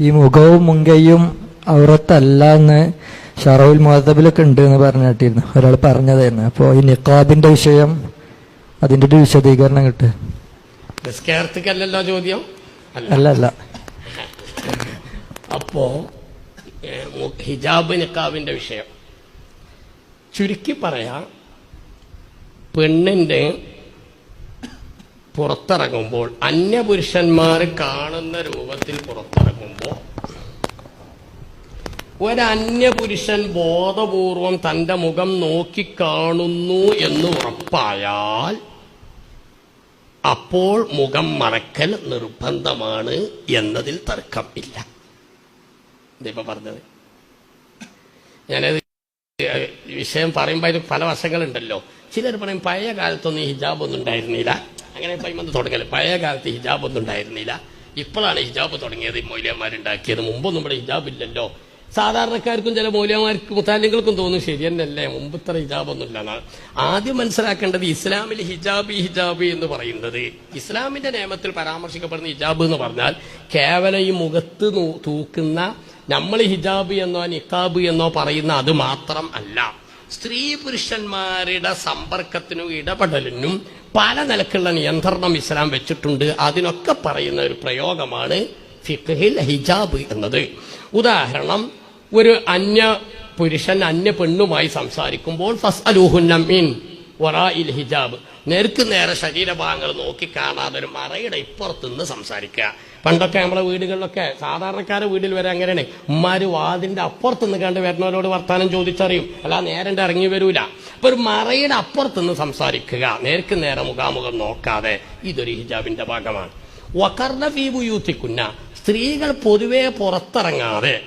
ഈ മുഖവും മുങ്കയും ഔറത്തല്ല എന്ന് ഷറവുൽ മുഹത്തബിലൊക്കെ ഉണ്ട് എന്ന് പറഞ്ഞു കേട്ടിരുന്നു. ഒരാൾ പറഞ്ഞതായിരുന്നു. അപ്പോൾ ഈ നിക്കാബിന്റെ വിഷയം അതിന്റെ ഒരു വിശദീകരണം കിട്ടുക നിസ്കാരത്തിക്കല്ലല്ലോ ചോദ്യം? അല്ല. അല്ല അപ്പോ ഹിജാബ് നിക്കാബിന്റെ വിഷയം. ചുരുക്കി പറയാ പെണ്ണിന്റെ പുറത്തിറങ്ങുമ്പോൾ അന്യപുരുഷന്മാർ കാണുന്ന രൂപത്തിൽ പുറത്തിറങ്ങുമ്പോൾ ഒരന്യപുരുഷൻ ബോധപൂർവം തന്റെ മുഖം നോക്കിക്കാണുന്നു എന്ന് ഉറപ്പായാൽ അപ്പോൾ മുഖം മറക്കൽ നിർബന്ധമാണ് എന്നതിൽ തർക്കം ഇല്ല. ഇതിപ്പോ പറഞ്ഞത്? ഞാനത് വിഷയം പറയുമ്പോൾ അതിന് പല വശങ്ങളുണ്ടല്ലോ. ചിലർ പറയും പഴയ കാലത്തൊന്നും ഹിജാബ് ഒന്നും ഉണ്ടായിരുന്നില്ല. അങ്ങനെ പൈമന്ത് തുടങ്ങൽ. പഴയ കാലത്ത് ഹിജാബ് ഒന്നും ഉണ്ടായിരുന്നില്ല. ഇപ്പോഴാണ് ഹിജാബ് തുടങ്ങിയത്. മൗല്യന്മാരുണ്ടാക്കിയത് മുമ്പൊന്നും ഇവിടെ ഹിജാബ് ഇല്ലല്ലോ സാധാരണക്കാർക്കും ചില മൗലിയന്മാർക്കും മുത്താലിങ്ങൾക്കും തോന്നും ശരി തന്നെയല്ലേ മുമ്പ് ഇത്ര ഹിജാബ് ഒന്നും ഇല്ലെന്നാണ് ആദ്യം മനസ്സിലാക്കേണ്ടത് ഇസ്ലാമിൽ ഹിജാബ് ഹിജാബ് എന്ന് പറയുന്നത്. ഇസ്ലാമിന്റെ നിയമത്തിൽ പരാമർശിക്കപ്പെടുന്ന ഹിജാബ് എന്ന് പറഞ്ഞാൽ കേവലം ഈ മുഖത്ത് തൂക്കുന്ന നമ്മൾ ഹിജാബ് എന്നോ നിക്കാബ് എന്നോ പറയുന്ന അത് മാത്രം അല്ല. സ്ത്രീ പുരുഷന്മാരുടെ സമ്പർക്കത്തിനും ഇടപെടലിനും പല നിലക്കുള്ള നിയന്ത്രണം ഇസ്ലാം വെച്ചിട്ടുണ്ട്. അതിനൊക്കെ പറയുന്ന ഒരു പ്രയോഗമാണ് ഫിഖിൽ ഹിജാബ് എന്നത്. ഉദാഹരണം ഒരു അന്യ പുരുഷൻ അന്യ പെണ്ണുമായി സംസാരിക്കുമ്പോൾ ഹിജാബ്. നേർക്ക് നേരെ ശരീരഭാഗങ്ങൾ നോക്കി കാണാതെ ഒരു മറയുടെ ഇപ്പുറത്ത് നിന്ന് സംസാരിക്കുക. പണ്ടൊക്കെ നമ്മളെ വീടുകളിലൊക്കെ സാധാരണക്കാരെ വീട്ടിൽ വരെ അങ്ങനെയാണ്. ഉമ്മാര് വാതിന്റെ അപ്പുറത്ത് നിന്ന് കണ്ട് വരുന്നവരോട് വർത്താനം ചോദിച്ചറിയും. അല്ല നേരെ ഇറങ്ങി വരൂല. അപ്പൊ ഒരു മറയുടെ അപ്പുറത്തുനിന്ന് സംസാരിക്കുക. നേർക്ക് നേരെ മുഖാമുഖം നോക്കാതെ ഇതൊരു ഹിജാബിന്റെ ഭാഗമാണ്. വക്കർണ ഫീബുയൂത്തിക്കുന്ന സ്ത്രീകൾ പൊതുവെ പുറത്തിറങ്ങാതെ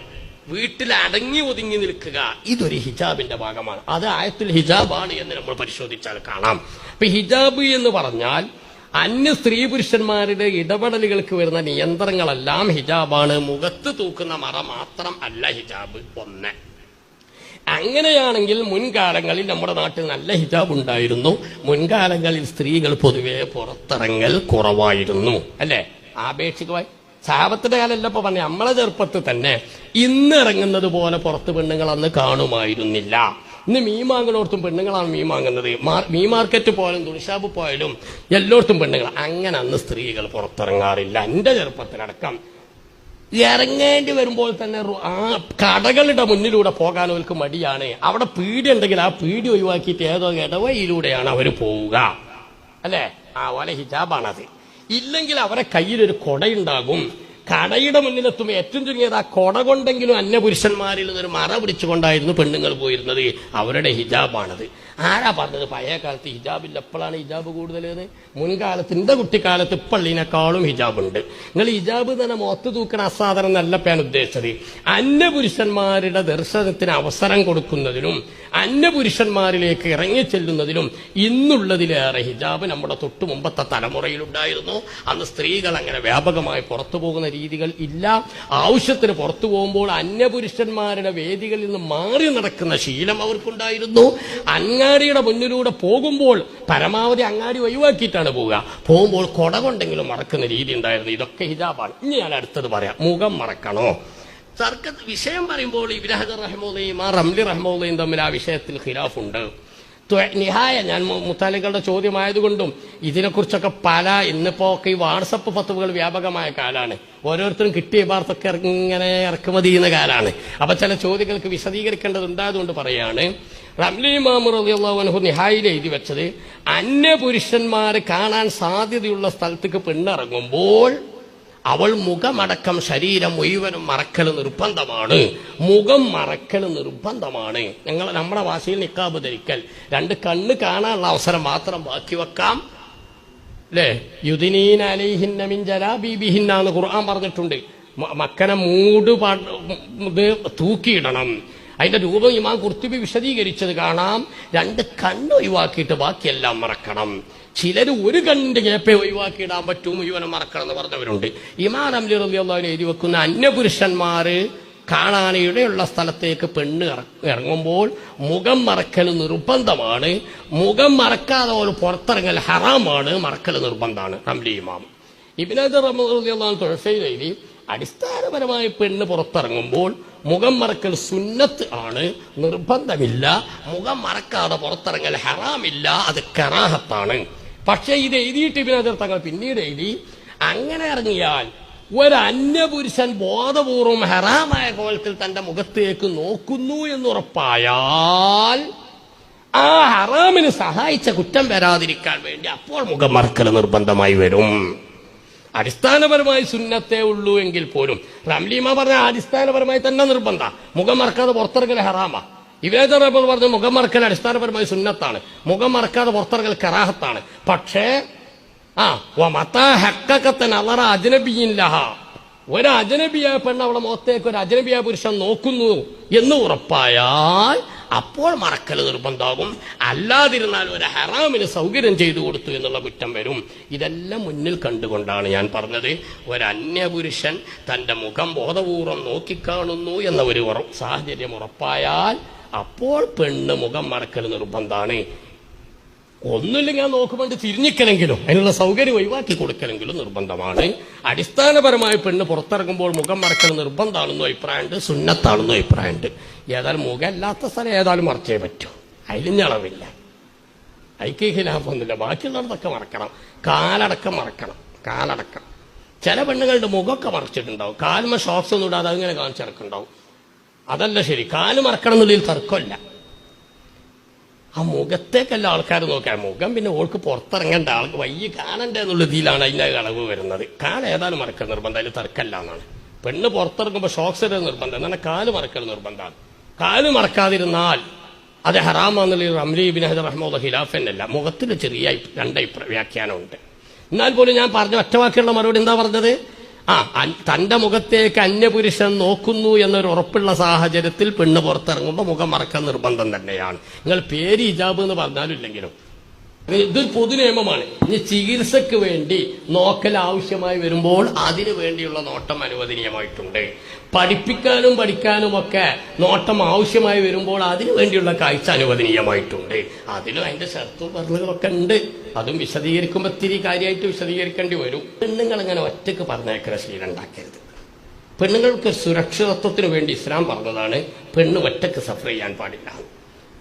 വീട്ടിൽ അടങ്ങി ഒതുങ്ങി നിൽക്കുക ഇതൊരു ഹിജാബിന്റെ ഭാഗമാണ്. അത് ആയത്തിൽ ഹിജാബാണ് എന്ന് നമ്മൾ പരിശോധിച്ചാൽ കാണാം. അപ്പൊ ഹിജാബ് എന്ന് പറഞ്ഞാൽ അന്യ സ്ത്രീ പുരുഷന്മാരുടെ ഇടപെടലുകൾക്ക് വരുന്ന നിയന്ത്രണങ്ങളെല്ലാം ഹിജാബാണ്. മുഖത്ത് തൂക്കുന്ന മറ മാത്രം അല്ല ഹിജാബ് ഒന്ന്. അങ്ങനെയാണെങ്കിൽ മുൻകാലങ്ങളിൽ നമ്മുടെ നാട്ടിൽ നല്ല ഹിജാബ് ഉണ്ടായിരുന്നു. മുൻകാലങ്ങളിൽ സ്ത്രീകൾ പൊതുവെ പുറത്തിറങ്ങൽ കുറവായിരുന്നു. അല്ലേ? ആപേക്ഷികമായി. സാപത്തിന്റെ കാലമല്ല ഇപ്പൊ പറഞ്ഞ. നമ്മളെ ചെറുപ്പത്തിൽ തന്നെ ഇന്ന് ഇറങ്ങുന്നത് പോലെ പുറത്ത് പെണ്ണുങ്ങൾ അന്ന് കാണുമായിരുന്നില്ല. ഇന്ന് മീൻ വാങ്ങുന്നോടത്തും പെണ്ണുങ്ങളാണ് മീൻ വാങ്ങുന്നത്. മീൻ മാർക്കറ്റ് പോയാലും തുണിഷാപ്പ് പോയാലും എല്ലായിടത്തും പെണ്ണുങ്ങൾ. അങ്ങനെ അന്ന് സ്ത്രീകൾ പുറത്തിറങ്ങാറില്ല. എന്റെ ചെറുപ്പത്തിലടക്കം ഇറങ്ങേണ്ടി വരുമ്പോൾ തന്നെ ആ കടകളുടെ മുന്നിലൂടെ പോകാൻ അവർക്ക് മടിയാണ്. അവിടെ പീടി ഉണ്ടെങ്കിൽ ആ പീടി ഒഴിവാക്കിയിട്ട് ഏതോ ഇടവയിലൂടെയാണ് അവർ പോവുക. അല്ലേ? ആ ഓലെ ഹിജാബാണത്. ഇല്ലെങ്കിൽ അവരെ കയ്യിലൊരു കൊടയുണ്ടാകും. കടയുടെ മുന്നിലെത്തുമ്പോൾ ഏറ്റവും ചുരുങ്ങിയത് ആ കൊട കൊണ്ടെങ്കിലും അന്യപുരുഷന്മാരിൽ നിന്നൊരു മറ പിടിച്ചുകൊണ്ടായിരുന്നു പെണ്ണുങ്ങൾ പോയിരുന്നത്. അവരുടെ ഹിജാബാണത്. ആരാ പറഞ്ഞത്? പഴയ കാലത്ത് ഹിജാബില്ല. എപ്പോഴാണ് ഹിജാബ് കൂടുതൽ മുൻകാലത്ത് എന്റെ കുട്ടിക്കാലത്ത് ഇപ്പള്ളിനെക്കാളും ഹിജാബ് ഉണ്ട് നിങ്ങൾ ഹിജാബ് തന്നെ മൊത്ത തൂക്കണ അസാധാരണ എന്നല്ല ഉദ്ദേശിച്ചത് ഉദ്ദേശിച്ചത്. അന്യപുരുഷന്മാരുടെ ദർശനത്തിന് അവസരം കൊടുക്കുന്നതിനും അന്യപുരുഷന്മാരിലേക്ക് ഇറങ്ങിച്ചെല്ലുന്നതിലും ഇന്നുള്ളതിലേറെ ഹിജാബ് നമ്മുടെ തൊട്ടു മുമ്പത്തെ തലമുറയിലുണ്ടായിരുന്നു. അന്ന് സ്ത്രീകൾ അങ്ങനെ വ്യാപകമായി പുറത്തു പോകുന്ന രീതികൾ ഇല്ല. ആവശ്യത്തിന് പുറത്തു പോകുമ്പോൾ അന്യപുരുഷന്മാരുടെ വേദികളിൽ നിന്ന് മാറി നടക്കുന്ന ശീലം അവർക്കുണ്ടായിരുന്നു. അങ്ങാടിയുടെ മുന്നിലൂടെ പോകുമ്പോൾ പരമാവധി അങ്ങാടി ഒഴിവാക്കിയിട്ടാണ് പോവുക. പോകുമ്പോൾ കൊട കൊണ്ടെങ്കിലും മറക്കുന്ന രീതി ഉണ്ടായിരുന്നു. ഇതൊക്കെ ഹിജാബാണ്. ഇനി ഞാൻ അടുത്തത് പറയാം. മുഖം മറക്കണോ? തർക്ക വിഷയം പറയുമ്പോൾ ഇബ്രാഹിദ് റഹ്മോദയും ആ റംലി റഹ്മോദയും തമ്മിൽ ആ വിഷയത്തിൽ ഖിലാഫുണ്ട്. നിഹായ ഞാൻ മുത്താലിക്കളുടെ ചോദ്യമായതുകൊണ്ടും ഇതിനെക്കുറിച്ചൊക്കെ പല ഇന്നിപ്പോ ഒക്കെ ഈ വാട്സപ്പ് പത്തുകൾ വ്യാപകമായ കാലാണ്. ഓരോരുത്തരും കിട്ടിയ വാർത്തൊക്കെ ഇങ്ങനെ ഇറക്കുമതി ചെയ്യുന്ന കാലാണ്. അപ്പൊ ചില ചോദ്യങ്ങൾക്ക് വിശദീകരിക്കേണ്ടതുണ്ടായതുകൊണ്ട് പറയാണ് റംലി മാമുറിയാഹു നിഹായിൽ എഴുതി വെച്ചത് അന്യ പുരുഷന്മാര് കാണാൻ സാധ്യതയുള്ള സ്ഥലത്തേക്ക് പെണ്ണിറങ്ങുമ്പോൾ അവൾ മുഖമടക്കം ശരീരം മുഴുവനും മറക്കൽ നിർബന്ധമാണ്. മുഖം മറക്കൽ നിർബന്ധമാണ്. ഞങ്ങൾ നമ്മുടെ ഭാഷയിൽ നിക്കാബ് ധരിക്കൽ രണ്ട് കണ്ണ് കാണാനുള്ള അവസരം മാത്രം ബാക്കി വെക്കാം. അല്ലേ യുദിനീൻ അലൈഹിന്ന മിൻ ജലാബീബിഹിന്ന എന്ന് ഖുർആൻ പറഞ്ഞിട്ടുണ്ട്. മക്കനെ മൂട് ഇത് തൂക്കിയിടണം. അതിന്റെ രൂപം ഇമാൻ കുർത്തിബി വിശദീകരിച്ചത് കാണാം. രണ്ട് കണ്ണ് ഒഴിവാക്കിയിട്ട് ബാക്കിയെല്ലാം മറക്കണം. ചിലർ ഒരു കണ്ണിന്റെ ഗ്യാപ്പേ ഒഴിവാക്കിയിടാൻ പറ്റൂ മുഴുവനും മറക്കണം എന്ന് പറഞ്ഞവരുണ്ട്. ഇമാം അംലി റബിയുള്ള എഴുതി വെക്കുന്ന അന്യപുരുഷന്മാര് കാണാനിടയുള്ള സ്ഥലത്തേക്ക് പെണ്ണ് ഇറങ്ങുമ്പോൾ മുഖം മറക്കൽ നിർബന്ധമാണ്. മുഖം മറക്കാതെ ഒരു പുറത്തിറങ്ങൽ ഹറാമാണ്. മറക്കൽ നിർബന്ധമാണ്. അംലി ഇമാം. ഇബിനാദ് തുഴസയിൽ എഴുതി അടിസ്ഥാനപരമായി പെണ്ണ് പുറത്തിറങ്ങുമ്പോൾ മുഖം മറക്കൽ സുന്നത്ത് ആണ്. നിർബന്ധമില്ല. മുഖം മറക്കാതെ പുറത്തിറങ്ങൽ ഹറാമില്ല. അത് കറാഹത്താണ്. പക്ഷേ ഇത് എഴുതിയിട്ട് ഇബിനദർ തങ്ങൾ പിന്നീട് എഴുതി. അങ്ങനെ ഇറങ്ങിയാൽ ഒരു അന്യപുരുഷൻ ബോധപൂർവം ഹറാമായ കോലത്തിൽ തന്റെ മുഖത്തേക്ക് നോക്കുന്നു എന്നുറപ്പായാൽ ആ ഹറാമിന് സഹായിച്ച കുറ്റം വരാതിരിക്കാൻ വേണ്ടി അപ്പോൾ മുഖം മറക്കൽ നിർബന്ധമായി വരും. അടിസ്ഥാനപരമായി സുന്നത്തേ ഉള്ളൂ എങ്കിൽ പോലും. റംലീമ പറഞ്ഞ അടിസ്ഥാനപരമായി തന്നെ നിർബന്ധ. മുഖം മറക്കാതെ പുറത്തിറങ്ങൽ ഹറാമ. ഇവേദറബ് പറഞ്ഞ മുഖം മറക്കൽ അടിസ്ഥാനപരമായി സുന്നത്താണ്. മുഖം മറക്കാതെ പുറത്തിറങ്ങൽ കറാഹത്താണ്. പക്ഷേ ആ മത ഹക്കത്തെ നളറ അജനബിയില്ലഹ ഒരു അജനബിയായ പെണ്ണ് അവളെ മുഖത്തേക്ക് ഒരു അജനബിയായ പുരുഷൻ നോക്കുന്നു എന്ന് ഉറപ്പായാൽ അപ്പോൾ മറക്കൽ നിർബന്ധമാകും. അല്ലാതിരുന്നാൽ ഒരു ഹറാമിന് സൗകര്യം ചെയ്തു കൊടുത്തു എന്നുള്ള കുറ്റം വരും. ഇതെല്ലാം മുന്നിൽ കണ്ടുകൊണ്ടാണ് ഞാൻ പറഞ്ഞത്. ഒരു അന്യപുരുഷൻ തന്റെ മുഖം ബോധപൂർവം നോക്കിക്കാണുന്നു എന്ന ഒരു സാഹചര്യം ഉറപ്പായാൽ അപ്പോൾ പെണ്ണ് മുഖം മറക്കൽ നിർബന്ധമാണ് ഒന്നുമില്ലെങ്കിൽ ഞാൻ നോക്കുമ്പോൾ തിരിഞ്ഞിക്കലെങ്കിലും അതിനുള്ള സൗകര്യം ഒഴിവാക്കി കൊടുക്കലെങ്കിലും നിർബന്ധമാണ്. അടിസ്ഥാനപരമായി പെണ്ണ് പുറത്തിറങ്ങുമ്പോൾ മുഖം മറക്കൽ നിർബന്ധമാണെന്നോ അഭിപ്രായമുണ്ട് സുന്നത്താണെന്നോ അഭിപ്രായമുണ്ട്. ഏതായാലും മുഖമില്ലാത്ത സ്ഥലം ഏതായാലും മറച്ചേ പറ്റൂ. അതിലിഞ്ഞളവില്ല ഐക്യ ഖിലാഫൊന്നുമില്ല. ബാക്കിയുള്ളവർക്കൊക്കെ മറക്കണം. കാലടക്കം മറക്കണം. കാലടക്കം. ചില പെണ്ണുങ്ങളുടെ മുഖമൊക്കെ മറച്ചിട്ടുണ്ടാവും. കാലുമ ഷോക്സ് ഒന്നും ഇടാതെ അങ്ങനെ കാണിച്ചിറക്കുണ്ടാവും അതല്ല ശരി. കാൽ മറക്കണം എന്നുള്ളതിൽ തർക്കമില്ല. ആ മുഖത്തേക്കല്ല ആൾക്കാർ നോക്കാൻ മുഖം പിന്നെ ഓൾക്ക് പുറത്തിറങ്ങേണ്ട. ആൾക്ക് വയ്യ കാണണ്ട എന്നുള്ള രീതിയിലാണ് അതിന്റെ കളവ് വരുന്നത്. കാൽ ഏതായാലും മറക്കൽ നിർബന്ധം. അതിൽ തർക്കമല്ല എന്നാണ്. പെണ്ണ് പുറത്തിറങ്ങുമ്പോൾ ഷോക്സ് ഇടുക നിർബന്ധം. എന്നാൽ കാൽ മറക്കുന്ന നിർബന്ധമാണ് കാൽ മറക്കാതിരുന്നാൽ അത് ഹറാമാന്നുള്ള റംലി ബിൻ ഹജർ റഹ്മുള്ള ഖിലാഫന്നല്ല മുഖത്തിൽ ചെറിയ രണ്ട് വ്യാഖ്യാനമുണ്ട്. എന്നാൽ പോലും ഞാൻ പറഞ്ഞ ഒറ്റവാക്കിയുള്ള മറുപടി എന്താ പറഞ്ഞത്? ആ തന്റെ മുഖത്തേക്ക് അന്യപുരുഷൻ നോക്കുന്നു എന്നൊരു ഉറപ്പുള്ള സാഹചര്യത്തിൽ പെണ്ണ് പുറത്തിറങ്ങുമ്പോൾ മുഖം മറക്കാൻ നിർബന്ധം തന്നെയാണ്. നിങ്ങൾ പേര് ഹിജാബ് എന്ന് പറഞ്ഞാലും ഇല്ലെങ്കിലും. ഇതൊരു പൊതു നിയമമാണ് ഇനി ചികിത്സക്ക് വേണ്ടി നോക്കൽ ആവശ്യമായി വരുമ്പോൾ അതിനു വേണ്ടിയുള്ള നോട്ടം അനുവദനീയമായിട്ടുണ്ട്. പഠിപ്പിക്കാനും പഠിക്കാനുമൊക്കെ നോട്ടം ആവശ്യമായി വരുമ്പോൾ അതിനു വേണ്ടിയുള്ള കാഴ്ച അനുവദനീയമായിട്ടുണ്ട്. അതിലും അതിന്റെ ഷർത്തും പറഞ്ഞുകളൊക്കെ ഉണ്ട്. അതും വിശദീകരിക്കുമ്പോൾ ഇത്തിരി കാര്യമായിട്ട് വിശദീകരിക്കേണ്ടി വരും. പെണ്ണുങ്ങൾ അങ്ങനെ ഒറ്റയ്ക്ക് പറഞ്ഞേക്കുന്ന ശീലം ഉണ്ടാക്കരുത്. പെണ്ണുങ്ങൾക്ക് സുരക്ഷിതത്വത്തിന് വേണ്ടി ഇസ്ലാം പറഞ്ഞതാണ് പെണ്ണ് ഒറ്റയ്ക്ക് സഫർ ചെയ്യാൻ പാടില്ല.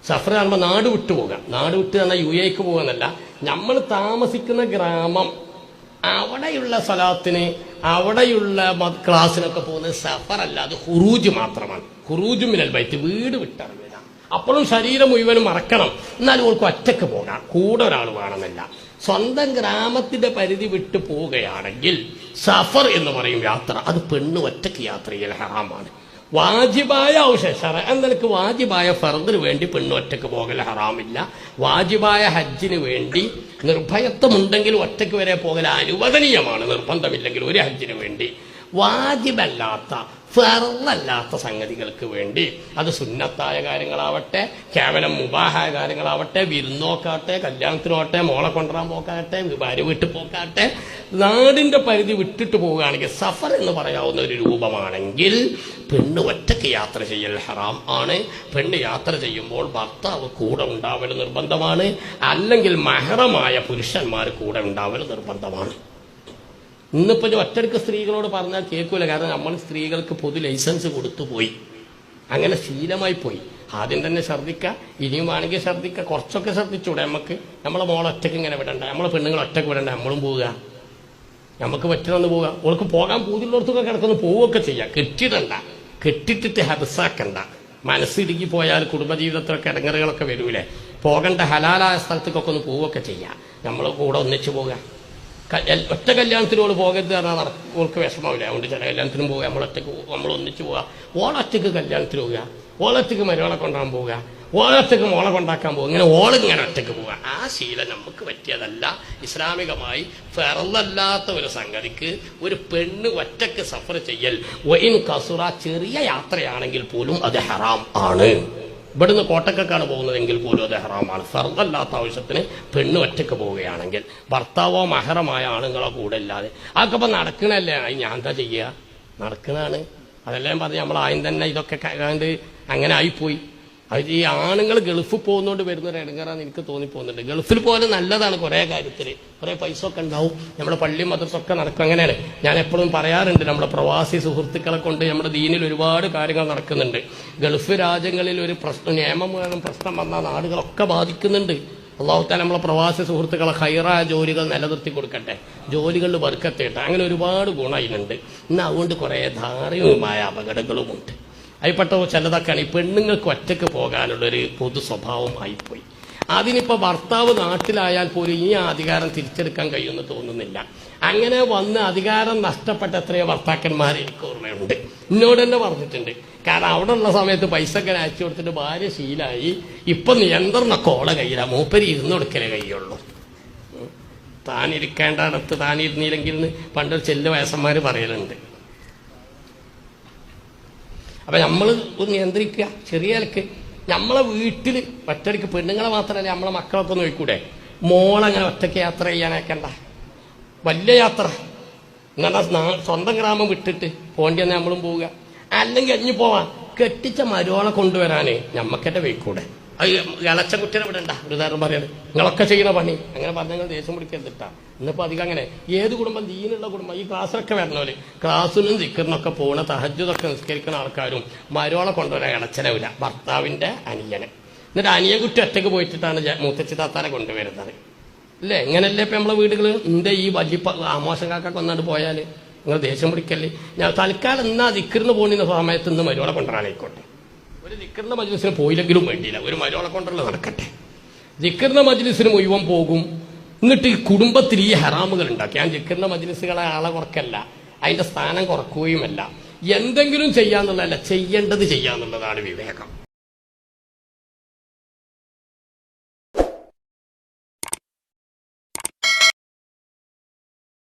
സഫർ ആകുമ്പോൾ നാട് വിട്ടു പോകാം. നാട് വിട്ട് തന്നെ യു എക്ക് പോകാന്നല്ല. നമ്മൾ താമസിക്കുന്ന ഗ്രാമം അവിടെയുള്ള സ്ഥലത്തിന് അവിടെയുള്ള ക്ലാസ്സിനൊക്കെ പോകുന്നത് സഫർ അല്ല അത് ഹുറൂജ് മാത്രമാണ്. ഹുറൂജും മിനൽ ബൈറ്റ് വീട് വിട്ടാണ് അപ്പോഴും ശരീരം മുഴുവനും മറക്കണം. എന്നാലും ഓൾക്ക് ഒറ്റയ്ക്ക് പോകാം. കൂടെ ഒരാൾ വേണമെന്നല്ല. സ്വന്തം ഗ്രാമത്തിന്റെ പരിധി വിട്ടു പോവുകയാണെങ്കിൽ സഫർ എന്ന് പറയും യാത്ര. അത് പെണ്ണ് ഒറ്റയ്ക്ക് യാത്ര ചെയ്യൽ ഹറാമാണ്. വാജിബായ ഔഷധ. ഷറ വാജിബായ ഫറദിന് വേണ്ടി പെണ്ണൊറ്റക്ക് പോകൽ ഹറാമില്ല. വാജിബായ ഹജ്ജിന് വേണ്ടി നിർഭയത്വമുണ്ടെങ്കിൽ ഒറ്റയ്ക്ക് വരെ പോകൽ അനുവദനീയമാണ്. നിർബന്ധമില്ലെങ്കിൽ ഒരു ഹജ്ജിന് വേണ്ടി. വാജിബല്ലാത്ത ഫെറല്ലാത്ത സംഗതികൾക്ക് വേണ്ടി അത് സുന്നത്തായ കാര്യങ്ങളാവട്ടെ കേവലം മുബാഹായ കാര്യങ്ങളാവട്ടെ വിരുന്നോക്കാട്ടെ കല്യാണത്തിനോട്ടെ മോളെ കൊണ്ടുവരാൻ പോക്കാട്ടെ ഭാര്യ വീട്ടിൽ പോക്കാട്ടെ നാടിന്റെ പരിധി വിട്ടിട്ട് പോവുകയാണെങ്കിൽ സഫർ എന്ന് പറയാവുന്ന ഒരു രൂപമാണെങ്കിൽ പെണ്ണ് ഒറ്റയ്ക്ക് യാത്ര ചെയ്യൽ ഹറാം ആണ്. പെണ്ണ് യാത്ര ചെയ്യുമ്പോൾ ഭർത്താവ് കൂടെ ഉണ്ടാവൽ നിർബന്ധമാണ്. അല്ലെങ്കിൽ മഹറമായ പുരുഷന്മാർ കൂടെ ഉണ്ടാവൽ നിർബന്ധമാണ്. ഇന്നിപ്പോ ഞാൻ ഒറ്റയ്ക്ക് സ്ത്രീകളോട് പറഞ്ഞാൽ കേൾക്കൂല. കാരണം നമ്മൾ സ്ത്രീകൾക്ക് പൊതു ലൈസൻസ് കൊടുത്തു പോയി. അങ്ങനെ ശീലമായി പോയി. ആദ്യം തന്നെ ഛർദ്ദിക്കുക ഇനിയും വേണമെങ്കിൽ ഛർദ്ദിക്കുക കുറച്ചൊക്കെ ശ്രദ്ധിച്ചൂടെ നമുക്ക്. നമ്മളെ മോളെ ഒറ്റയ്ക്ക് ഇങ്ങനെ വിടണ്ട. നമ്മളെ പെണ്ണുങ്ങൾ ഒറ്റയ്ക്ക് വിടണ്ട. നമ്മളും പോവുക. നമുക്ക് പറ്റുന്ന പോവുക. ഓൾക്ക് പോകാൻ പൂതിയുള്ളവർക്കൊക്കെ കിടക്കുന്നു. പോവുകയൊക്കെ ചെയ്യാം. കെട്ടിടണ്ട. കെട്ടിട്ടിട്ട് ഹബസാക്കണ്ട. മനസ്സിടുക്കി പോയാൽ കുടുംബജീവിതത്തിലൊക്കെ ഇടങ്ങറുകളൊക്കെ വരൂലേ. പോകേണ്ട ഹലാലായ സ്ഥലത്തേക്കൊക്കെ ഒന്ന് പോവുകയൊക്കെ ചെയ്യാം. നമ്മൾ കൂടെ ഒന്നിച്ചു പോവുക. ക- എൽ- ഒറ്റ കല്യാണത്തിനോട് പോകരുത് പറഞ്ഞാൽ ഓൾക്ക് വിഷമാവില്ല അതുകൊണ്ട് ചില കല്യാണത്തിനും പോവുക. നമ്മളൊറ്റക്ക് നമ്മൾ ഒന്നിച്ച് പോവുക. ഓളൊറ്റക്ക് കല്യാണത്തിന് പോവുക. ഓളൊറ്റക്ക് മരുവളെ കൊണ്ടാൻ പോവുക. ഓളൊറ്റക്ക് മോളെ കൊണ്ടാക്കാൻ പോവുക. ഇങ്ങനെ ഓളിങ്ങനെ ഒറ്റയ്ക്ക് പോവുക. ആ ശീലം നമുക്ക് പറ്റിയതല്ല. ഇസ്ലാമികമായി ഫെറന്നല്ലാത്ത ഒരു സംഗതിക്ക് ഒരു പെണ്ണ് ഒറ്റയ്ക്ക് സഫർ ചെയ്യൽ. വൈൻ കസുറ ചെറിയ യാത്രയാണെങ്കിൽ പോലും അത് ഹറാം ആണ്. ഇവിടുന്ന് കോട്ടക്കക്കാണ് പോകുന്നതെങ്കിൽ പോലും അത് ഹറാമാണ്. ഫർദല്ലാത്ത ആവശ്യത്തിന് പെണ്ണ് ഒറ്റയ്ക്ക് പോവുകയാണെങ്കിൽ ഭർത്താവോ മഹറമായ ആണുങ്ങളോ കൂടെ ഇല്ലാതെ അതൊക്കെ ഇപ്പം നടക്കണല്ലേ? ഞാൻ എന്താ ചെയ്യുക നടക്കുന്നതാണ് അതെല്ലാം പറഞ്ഞ് നമ്മൾ ആദ്യം തന്നെ ഇതൊക്കെ കണ്ട് അങ്ങനെ ആയിപ്പോയി. അത് ഈ ആണുങ്ങൾ ഗൾഫിൽ പോകുന്നോണ്ട് വരുന്ന ഒരു ഇടങ്ങറാന്ന് എനിക്ക് തോന്നിപ്പോകുന്നുണ്ട്. ഗൾഫിൽ പോലെ നല്ലതാണ് കുറേ കാര്യത്തിൽ കുറേ പൈസ ഒക്കെ ഉണ്ടാവും. നമ്മുടെ പള്ളി മദ്രസൊക്കെ നടക്കും. അങ്ങനെയാണ് ഞാൻ എപ്പോഴും പറയാറുണ്ട് നമ്മുടെ പ്രവാസി സുഹൃത്തുക്കളെ കൊണ്ട് നമ്മുടെ ദീനിൽ ഒരുപാട് കാര്യങ്ങൾ നടക്കുന്നുണ്ട്. ഗൾഫ് രാജ്യങ്ങളിൽ ഒരു പ്രശ്നം നിയമം പ്രശ്നം വന്ന നാടുകളൊക്കെ ബാധിക്കുന്നുണ്ട്. അള്ളാഹുത്താല നമ്മളെ പ്രവാസി സുഹൃത്തുക്കളെ ഹൈറായ ജോലികൾ നിലനിർത്തി കൊടുക്കട്ടെ. ജോലികളിൽ വർക്കത്തേട്ടെ അങ്ങനെ ഒരുപാട് ഗുണം അതിനുണ്ട് ഇന്ന് അതുകൊണ്ട് കുറേ ധാർമ്മികമായ അപകടങ്ങളുമുണ്ട്. അതിൽപ്പെട്ട ചിലതൊക്കെയാണ് ഈ പെണ്ണുങ്ങൾക്ക് ഒറ്റയ്ക്ക് പോകാനുള്ളൊരു പൊതു സ്വഭാവമായി പോയി അതിനിപ്പോൾ ഭർത്താവ് നാട്ടിലായാൽ പോലും ഈ അധികാരം തിരിച്ചെടുക്കാൻ കഴിയുമെന്ന് തോന്നുന്നില്ല. അങ്ങനെ വന്ന് അധികാരം നഷ്ടപ്പെട്ട എത്രയോ ഭർത്താക്കന്മാർ എനിക്ക് ഓർമ്മയുണ്ട്. എന്നോട് തന്നെ പറഞ്ഞിട്ടുണ്ട്. കാരണം അവിടെ ഉള്ള സമയത്ത് പൈസ ഒക്കെ അയച്ചു കൊടുത്തിട്ട് ഭാര്യ ശീലായി. ഇപ്പൊ നിയന്ത്രണ കോള കയ്യില. മൂപ്പര് ഇരുന്ന് കൊടുക്കലേ കയ്യുള്ളൂ. താനിരിക്കേണ്ടടത്ത് താനിരുന്നില്ലെങ്കിൽ എന്ന് പണ്ടൊരു ചെല്ലു വയസ്സന്മാർ പറയലുണ്ട്. അപ്പൊ നമ്മൾ ഒന്ന് നിയന്ത്രിക്കുക. ചെറിയ നിലയ്ക്ക്. നമ്മളെ വീട്ടിൽ ഒറ്റയ്ക്ക് പെണ്ണുങ്ങളെ മാത്രമല്ല നമ്മളെ മക്കളൊക്കെ നോക്കൂടെ മോളങ്ങനെ ഒറ്റയ്ക്ക് യാത്ര ചെയ്യാനേക്കണ്ട വലിയ യാത്ര. എന്നാ സ്വന്തം ഗ്രാമം വിട്ടിട്ട് പോണ്ടിയെന്ന് നമ്മളും പോവുക. അല്ലെങ്കിൽ അഞ്ഞു പോവാം. കെട്ടിച്ച മരുവാളെ കൊണ്ടുവരാനേ ഞമ്മക്കെന്റെ വെക്കൂടെ അത് ഇളച്ച കുട്ടിനെ വിടണ്ട ഒരു ഉദാഹരണം പറയാണ്. നിങ്ങളൊക്കെ ചെയ്യുന്ന പണി. അങ്ങനെ പറഞ്ഞ ദേഷ്യം പിടിക്കരുതിട്ടാ ഇന്നിപ്പോ അധികം അങ്ങനെ. ഏത് കുടുംബം? ദീനുള്ള കുടുംബം. ഈ ക്ലാസ്സിലൊക്കെ വരണോൽ ക്ലാസ്സിനും ചിക്കറിനൊക്കെ പോണ തഹജുദൊക്കെ നിസ്കരിക്കുന്ന ആൾക്കാരും മരോളെ കൊണ്ടുവരാൻ ഇടച്ചിലവില്ല വില ഭർത്താവിന്റെ അനിയനെ. എന്നിട്ട് അനിയൻകുട്ടി ഒറ്റയ്ക്ക് പോയിട്ടിട്ടാണ് മൂത്തച്ചി താത്താനെ കൊണ്ടുവരുന്നത്. അല്ലേ എങ്ങനല്ലേ ഇപ്പൊ നമ്മളെ വീടുകൾ എന്റെ ഈ വലിയ ആമോശം കാക്കൊക്കെ വന്നാണ്ട് പോയാൽ നിങ്ങൾ ദേഷ്യം പിടിക്കല്ലേ? ഞാൻ തൽക്കാലം എന്നാ ദിക്കറിന് പോകുന്ന സമയത്ത് ഇന്ന് മരോളെ കൊണ്ടുവരാനായിക്കോട്ടെ. ഒരു ദിക്കറിന്റെ മജ്ലിസിന് പോയില്ലെങ്കിലും വേണ്ടിയില്ല. ഒരു മരോളെ കൊണ്ടുള്ള നടക്കട്ടെ. ദിക്കറിന്റെ മജ്ലിസിന് മുഴുവൻ പോകും. എന്നിട്ട് ഈ കുടുംബത്തിൽ ഈ ഹറാമുകൾ ഉണ്ടാക്കി. ഞാൻ ജിക്കറിന്റെ മജ്ലിസുകളെ ആളെ കുറക്കല്ല അതിന്റെ സ്ഥാനം കുറക്കുകയുമല്ല. എന്തെങ്കിലും ചെയ്യാന്നുള്ളതല്ല ചെയ്യേണ്ടത് ചെയ്യാന്നുള്ളതാണ് വിവേകം.